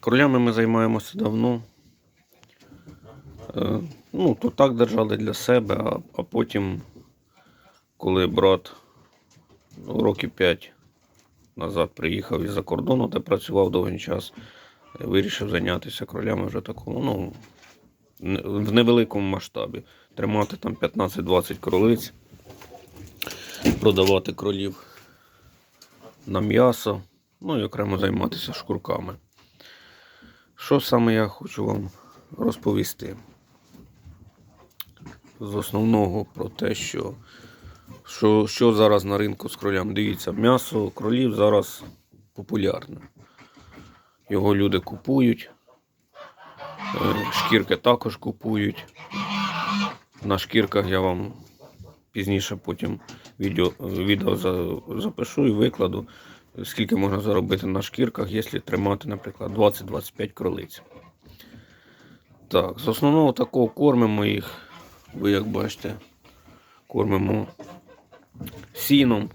Кролями ми займаємося давно. Е, Ну, то так держали для себе, а, а потім, коли брат ну, років 5 назад приїхав із-за кордону, де працював довгий час, е, вирішив зайнятися кролями вже такому, ну, в невеликому масштабі. Тримати там 15-20 кролиць, продавати кролів на м'ясо, ну і окремо займатися шкурками. Що саме я хочу вам розповісти? З основного про те, що, що, що зараз на ринку з кролями. Дивіться, м'ясо кролів зараз популярне. Його люди купують. Е, Шкірки також купують. На шкірках я вам пізніше потім відео, відео запишу і викладу, скільки можна заробити на шкірках, якщо тримати, наприклад, 20-25 кролиць. Так, з основного такого кормимо їх, ви як бачите, кормимо сіном,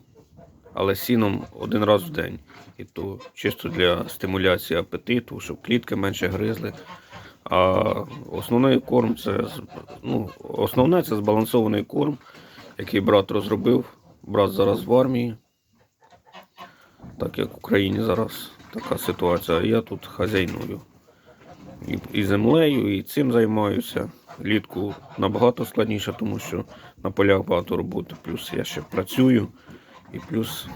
але сіном один раз в день. І то чисто для стимуляції апетиту, щоб клітки менше гризли. А основний корм це ну, основне це збалансований корм, який брат розробив. Брат зараз в армії. Так як в Україні зараз така ситуація, я тут хазяйную. І, і землею, і цим займаюся. Літку набагато складніше, тому що на полях багато роботи. Плюс я ще працюю і плюс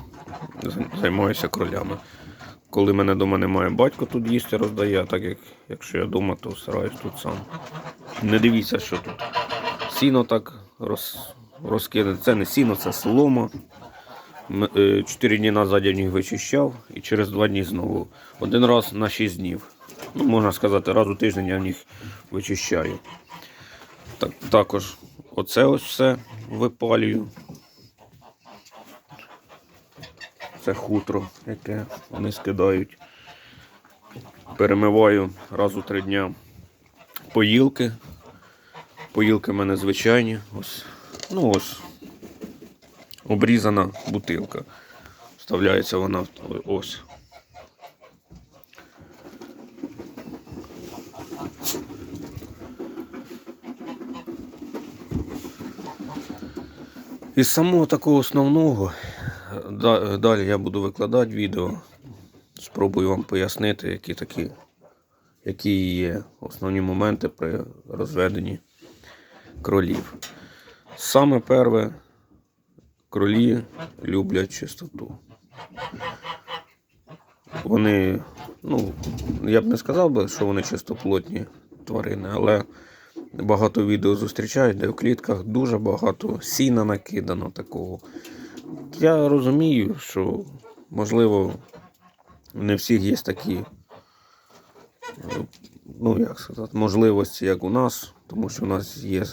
займаюся кролями. Коли мене вдома немає, батько тут їсти роздає, так як якщо я вдома, то стараюсь тут сам. Не дивіться, що тут. Сіно так роз, розкине. Це не сіно, це солома. Е, Чотири дні назад я їх вичищав і через два дні знову. Один раз на 6 днів. Ну, можна сказати, раз у тиждень я їх вичищаю. Так, також оце ось все випалюю. Це хутро, яке вони скидають. Перемиваю раз у три дня поїлки. Поїлки в мене звичайні. Ось. Ну ось. Обрізана бутилка. Вставляється вона ось. Із самого такого основного, далі я буду викладати відео. Спробую вам пояснити, які такі, які є основні моменти при розведенні кролів. Саме перше, кролі люблять чистоту. Вони, ну, я б не сказав би, що вони чистоплотні тварини, але багато відео зустрічають, де в клітках дуже багато сіна накидано такого. Я розумію, що можливо не всіх є такі, е, ну як сказати, можливості, як у нас, тому що у нас є,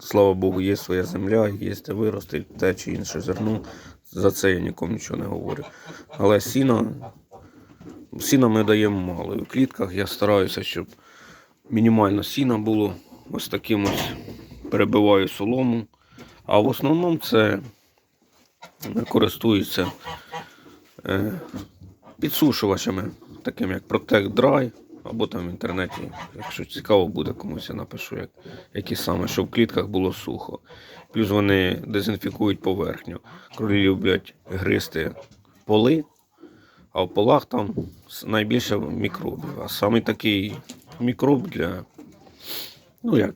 слава Богу, є своя земля, є де вирости те чи інше зерно. За це я нікому нічого не говорю. Але сіна, сіна ми даємо мало. І в клітках я стараюся, щоб мінімально сіна було ось таким ось перебиваю солому. А в основному це користуються е, підсушувачами, таким як Protect Dry, або там в інтернеті, якщо цікаво буде комусь, я напишу, як, які саме, щоб в клітках було сухо. Плюс вони дезінфікують поверхню. Кролі люблять гризти поли, а в полах там найбільше мікробів. А саме такий мікроб для, ну як,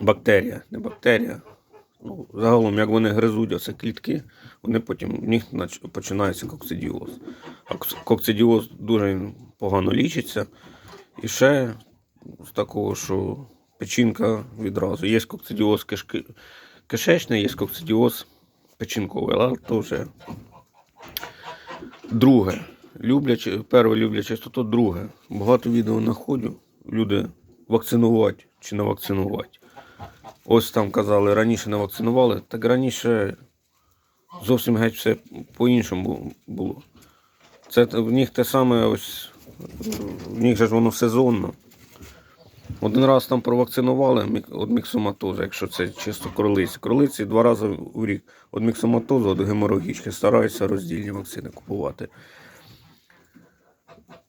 бактерія, не бактерія. Ну, загалом, як вони гризуть оце клітки, вони потім в них починається кокцидіоз. А кокцидіоз дуже погано лічиться. І ще з такого, що печінка відразу. Є кокцидіоз кишки, кишечний, є кокцидіоз печінковий, але то вже друге. Люблячи, перше люблять чистоту, друге. Багато відео знаходжу. Люди вакцинувати чи не вакцинувати. Ось там казали, раніше не вакцинували, так раніше зовсім геть все по-іншому було. Це в них те саме ось, в них же ж воно сезонно. Один раз там провакцинували від міксоматозу, якщо це чисто кролиці. Кролиці два рази в рік від міксоматозу, від геморагічки. Стараюся роздільні вакцини купувати.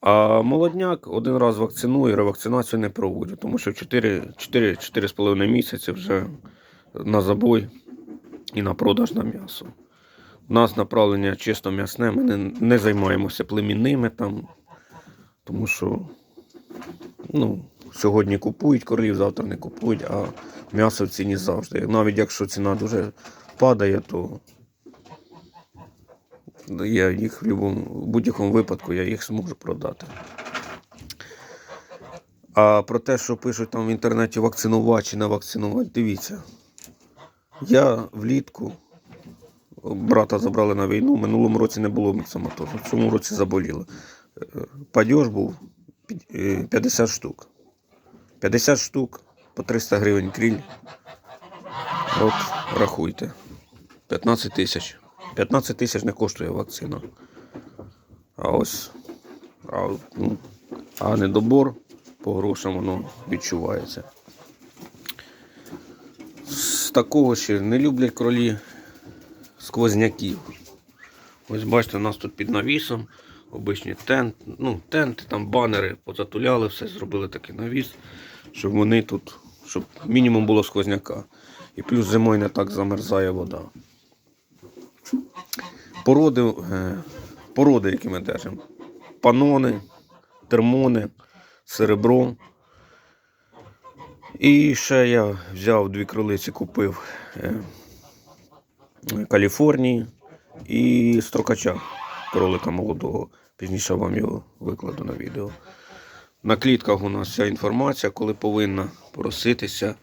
А молодняк один раз вакциную, ревакцинацію не проводжу, тому що 4-4,5 місяці вже на забой і на продаж на м'ясо. У нас направлення чисто м'ясне, ми не, не займаємося племінними там, тому що ну, сьогодні купують королів, завтра не купують, а м'ясо в ціні завжди. Навіть якщо ціна дуже падає, то я їх в, в будь-якому випадку я їх зможу продати. А про те, що пишуть там в інтернеті вакцинувати чи не вакцинувати, дивіться. Я влітку брата забрали на війну. Минулому році не було міксоматозу, в цьому році заболіло. Е, Падьож був е, 50 штук. 50 штук по 300 гривень кріль. От рахуйте. 15 тисяч. 15 тисяч не коштує вакцина. А ось. А, ну, а недобор по грошам воно відчувається. З такого ще не люблять кролі сквозняків. Ось бачите, у нас тут під навісом обичні тент, ну, тенти, там банери позатуляли, все зробили такий навіс, щоб вони тут, щоб мінімум було сквозняка. І плюс зимою не так замерзає вода. Породи, е, породи які ми держимо. Панони, термони, серебро. І ще я взяв дві кролиці, купив е, Каліфорнії і строкача кролика молодого. Пізніше вам його викладу на відео. На клітках у нас вся інформація, коли повинна проситися,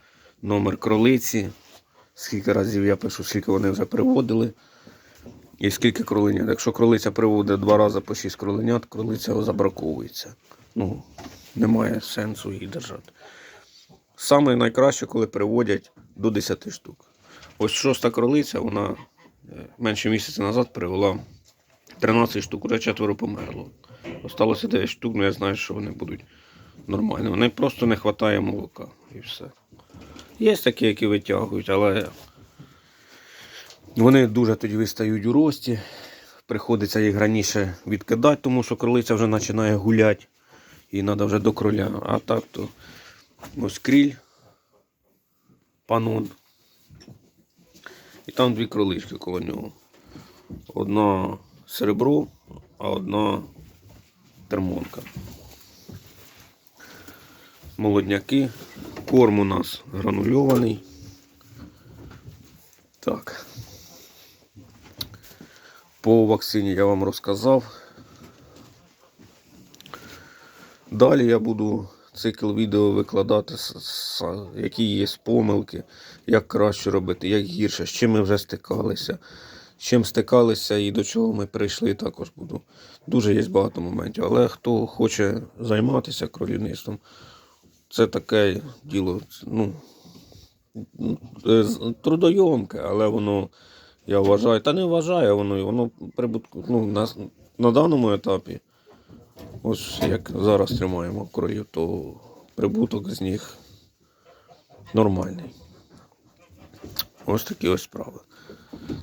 номер кролиці, скільки разів я пишу, скільки вони вже приводили. І скільки кроленят. Якщо кролиця приводить два рази по 6 кроленят, кролиця забраковується. Ну, немає сенсу її держати. Саме найкраще, коли приводять до 10 штук. Ось шоста кролиця, вона е, менше місяця назад привела 13 штук, уже четверо померло. Осталося 9 штук, але я знаю, що вони будуть нормальні. Вони просто не вистачає молока і все. Є такі, які витягують, але вони дуже тоді вистають у рості. Приходиться їх раніше відкидати, тому що кролиця вже починає гуляти. І треба вже до кроля. А так то ось кріль, панон. І там дві кролички коло нього. Одна серебро, а одна термонка. Молодняки. Корм у нас гранульований. Так. По вакцині я вам розказав. Далі я буду цикл відео викладати, які є помилки, як краще робити, як гірше, з чим ми вже стикалися, з чим стикалися і до чого ми прийшли, також буду. Дуже є багато моментів. Але хто хоче займатися кролівництвом, це таке діло. Ну, е, трудойомке, але воно, я вважаю, та не вважаю, воно, воно прибутку, ну, на, на даному етапі. Ось як зараз тримаємо кролів, то прибуток з них нормальний. Ось такі ось справи.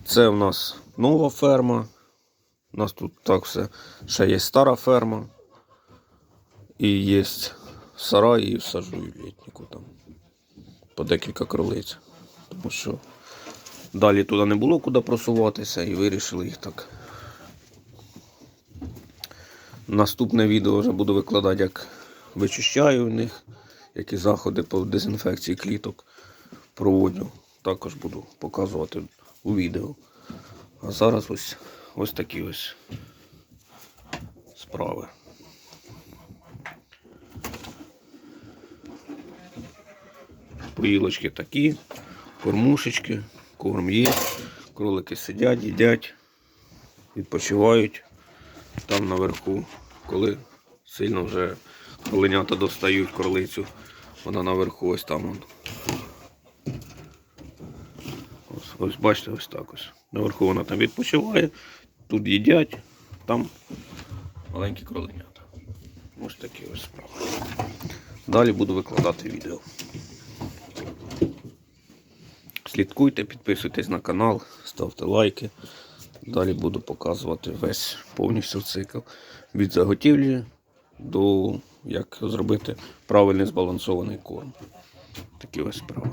Це в нас нова ферма. У нас тут так все. Ще є стара ферма. І є сарай і всаджую в літніку там. По декілька кролиць. Тому що далі туди не було куди просуватися і вирішили їх так Наступне відео вже буду викладати, як вичищаю в них, які заходи по дезінфекції кліток проводжу. Також буду показувати у відео. А зараз ось, ось такі ось справи. Поїлочки такі, кормушечки, корм є, кролики сидять, їдять, відпочивають там наверху, коли сильно вже кроленята достають кролицю, вона наверху ось там. Ось, ось бачите, ось так ось. Наверху вона там відпочиває, тут їдять, там маленькі кроленята. Ось такі ось справи. Далі буду викладати відео. Слідкуйте, підписуйтесь на канал, ставте лайки. Далі буду показувати весь повністю цикл від заготівлі до як зробити правильний збалансований корм. Такі ось справи.